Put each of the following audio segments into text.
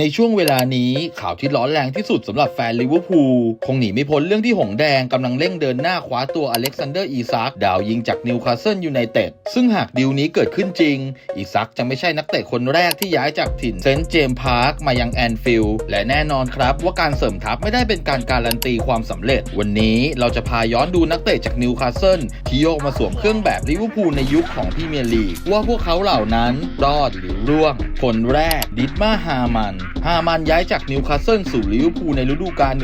ในช่วงเวลานี้ข่าวที่ร้อนแรงที่สุดสำหรับแฟนลิเวอร์พูลคงหนีไม่พ้นเรื่องที่หงแดงกำลังเร่งเดินหน้าคว้าตัวอเล็กซานเดอร์อีซักดาวยิงจากนิวคาสเซิลยูไนเต็ดซึ่งหากดีลนี้เกิดขึ้นจริง อีซักจะไม่ใช่นักเตะคนแรกที่ย้ายจากถิ่นเซนต์เจมส์พาร์คมายังแอนฟิลด์และแน่นอนครับว่าการเสริมทัพไม่ได้เป็นการการันตีความสำเร็จ วันนี้เราจะพาย้อนดูนักเตะจากนิวคาสเซิลที่โยกมาสวมเครื่องแบบลิเวอร์พูลในยุคของพรีเมียร์ลีกว่าพวกเขาเหล่านั้นรอดหรือร่วงคนแรกดิดมาฮามันฮามันย้ายจากนิวคาสเซิลสู่ลิเวอร์พูลในฤดูกาล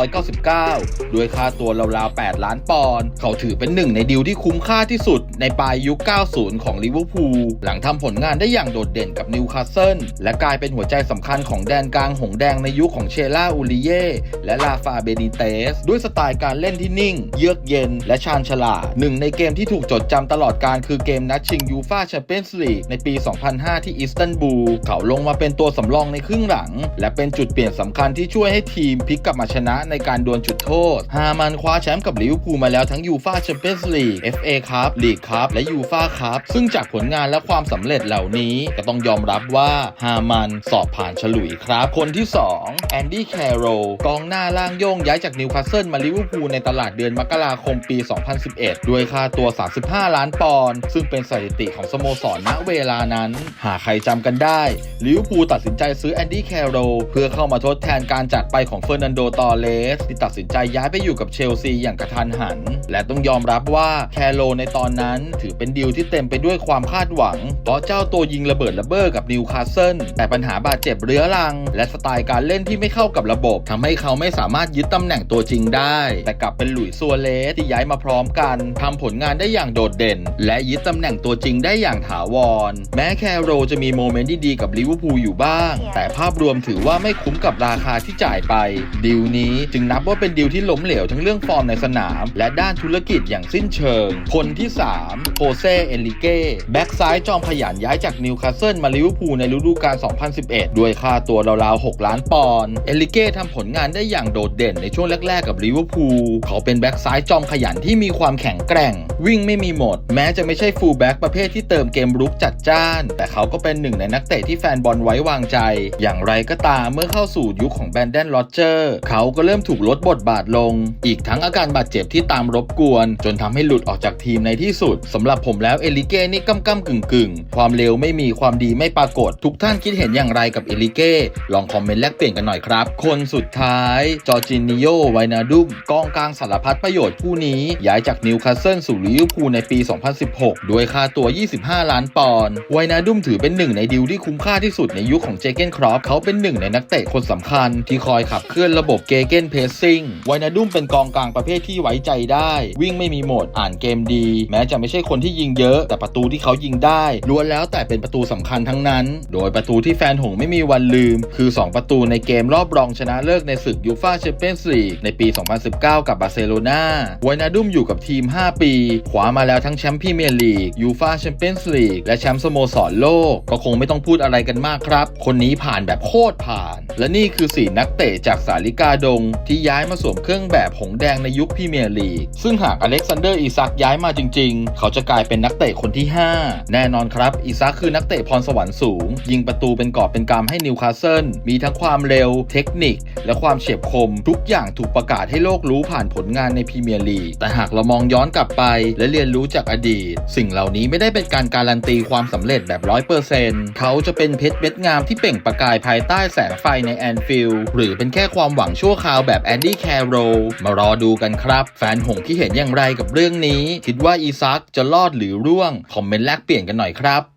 1999 ด้วยค่าตัวราวๆ 8 ล้านปอนด์ เขาถือเป็นหนึ่งในดีลที่คุ้มค่าที่สุดในปลายยุค 90 ของลิเวอร์พูล หลังทำผลงานได้อย่างโดดเด่นกับนิวคาสเซิล และกลายเป็นหัวใจสำคัญของแดนกลางหงแดงในยุคของเชล่าอูริเย่และลาฟาเบนิเตส ด้วยสไตล์การเล่นที่นิ่ง เยือกเย็น และชาญฉลาดหนึ่งในเกมที่ถูกจดจำตลอดการคือเกมนัดชิงยูฟาแชมเปี้ยนส์ลีกในปี 2005 ที่อิสตันบูล เขาลงมาเป็นตัวสำรองในครึ่งหลัง และเป็นจุดเปลี่ยนสำคัญที่ช่วยให้ทีมพลิกกลับมาชนะในการดวลจุดโทษ ฮามันคว้าแชมป์กับลิเวอร์พูลมาแล้วทั้งยูฟาแชมเปี้ยนส์ลีก FA คัพลีกคัพและยูฟาคัพซึ่งจากผลงานและความสำเร็จเหล่านี้ก็ต้องยอมรับว่าฮามันสอบผ่านฉลุยครับ คนที่ 2 แอนดี้แคโรกองหน้าล่างโย่งย้ายจากนิวคาสเซิลมาลิเวอร์พูลในตลาดเดือนมกราคมปี 2011 ด้วยค่าตัว 35 ล้านปอนด์ซึ่งเป็นสถิติของสโมสรณเวลานั้น หากใครจำกันได้ลิเวอร์พูลตัดสินใจซื้อแอนดี้แคโรเพื่อเข้ามาทดแทนการจากไปของเฟอร์นันโดตอเลสที่ตัดสินใจย้ายไปอยู่กับเชลซีอย่างกระทันหัน และต้องยอมรับว่าแคโรในตอนนั้นถือเป็นดีลที่เต็มไปด้วยความคาดหวัง เพราะเจ้าตัวยิงระเบิดระเบ้อกับนิวคาสเซิลแต่ปัญหาบาดเจ็บเรื้อรัง และสไตล์การเล่นที่ไม่เข้ากับระบบทำให้เขาไม่สามารถยึดตำแหน่งตัวจริงได้ แต่กลับเป็นหลุยส์ซัวเลสที่ย้ายมาพร้อมกันทำผลงานได้อย่างโดดเด่น และยึดตำแหน่งตัวจริงได้อย่างถาวร แม้แคโรจะมีโมเมนต์ที่ดีกับลิเวอร์พูลอยู่บ้าง แต่ภาพรวมถือว่าไม่คุ้มกับราคาที่จ่ายไปดีลนี้จึงนับว่าเป็นดีลที่ล้มเหลวทั้งเรื่องฟอร์มในสนาม และด้านธุรกิจอย่างสิ้นเชิง คนที่ 3 โคเซเอลิเก้แบ็กซ้ายจอมขยันย้ายจากนิวคาสเซิลมาลิเวอร์พูลในฤดูกาล 2011 ด้วยค่าตัวราวๆ 6 ล้านปอนด์เอลิเก้ทำผลงานได้อย่างโดดเด่นในช่วงแรก ๆ กับลิเวอร์พูลเขาเป็นแบ็กซ้ายจอมขยันที่มีความแข็งแกร่ง วิ่งไม่มีหมด แม้จะไม่ใช่ฟูลแบ็กประเภทที่เติมเกมรุกจัดจ้าน แต่เขาก็เป็นหนึ่งในนักเตะที่แฟนบอลไว้วางใจ อย่างไรก็ตามเมื่อเข้าสู่ยุคของแบรนแดนโรเจอร์เขาก็เริ่มถูกลดบทบาทลง อีกทั้งอาการบาดเจ็บที่ตามรบกวน จนทำให้หลุดออกจากทีมในที่สุดสำหรับผมแล้วเอลิเก้นี่ก้ำก้ำกึ่งกึ่งความเร็วไม่มีความดีไม่ปรากฏ ทุกท่านคิดเห็นอย่างไรกับเอลิเก้ลองคอมเมนต์แลกเปลี่ยนกันหน่อยครับ คนสุดท้ายจอร์จินิโยไวนาดุมกองกลางสารพัดประโยชน์ผู้นี้ย้ายจากนิวคาสเซิลสู่ลิเวอร์พูลในปี 2016 ด้วยค่าตัว 25 ล้านปอนด์ไวนาดุมถือเป็นหนึ่งในดีลที่คุ้มค่าที่สุดในยุคของเจเกนครอปเขาเป็นหนึ่งในนักเตะคนสำคัญ ที่คอยขับเคลื่อนระบบเกเกนเพสซิ่งไวนาดุมเป็นกองกลางประเภทที่ไว้ใจได้ วิ่งไม่มีหมดอ่านเกมดี แม้จะไม่ใช่คนที่ยิงเยอะ แต่ประตูที่เขายิงได้ล้วนแล้วแต่เป็นประตูสำคัญทั้งนั้น โดยประตูที่แฟนหงไม่มีวันลืม คือ 2 ประตูในเกมรอบรองชนะเลิกในศึกยูฟาแชมเปี้ยนส์ลีกในปี 2019 กับบาร์เซโลนาไวนาดุมอยู่กับทีม 5 ปีขวามาแล้วทั้งแชมป์พรีเมียร์ลีกยูฟาแชมเปี้ยนส์ลีกและแชมป์สโมสรโลก ก็คงไม่ต้องพูดอะไรกันมากครับ คนนี้ผ่านแบบโคตรผ่าน และนี่คือสี่นักเตะจากสาลิกาดง ที่ย้ายมาสวมเครื่องแบบหงแดงในยุคพรีเมียร์ลีก ซึ่งหากอเล็กซานเดอร์อีซักย้ายมาจริง ๆ เขาจะกลายเป็นนักเตะคนที่ 5 แน่นอนครับ อีซักคือนักเตะพรสวรรค์สูง ยิงประตูเป็นกอบเป็นกำให้นิวคาสเซิลมีทั้งความเร็ว เทคนิค และความเฉียบคม ทุกอย่างถูกประกาศให้โลกรู้ผ่านผลงานในพรีเมียร์ลีกแต่หากเรามองย้อนกลับไป และเรียนรู้จากอดีต สิ่งเหล่านี้ไม่ได้เป็นการการันตีความสำเร็จแบบร้อยเปอร์เซ็นต์เขาจะเป็นเพชรเม็ดงามที่เปล่งประกายภายใต้แสงไฟในแอนฟิลด์หรือเป็นแค่ความหวังชั่วคราวแบบแอนดี้แคโรมารอดูกันครับ แฟนหงที่เห็นอย่างไรกับเรื่องนี้ คิดว่าอีซักจะรอดหรือร่วง คอมเมนต์แลกเปลี่ยนกันหน่อยครับ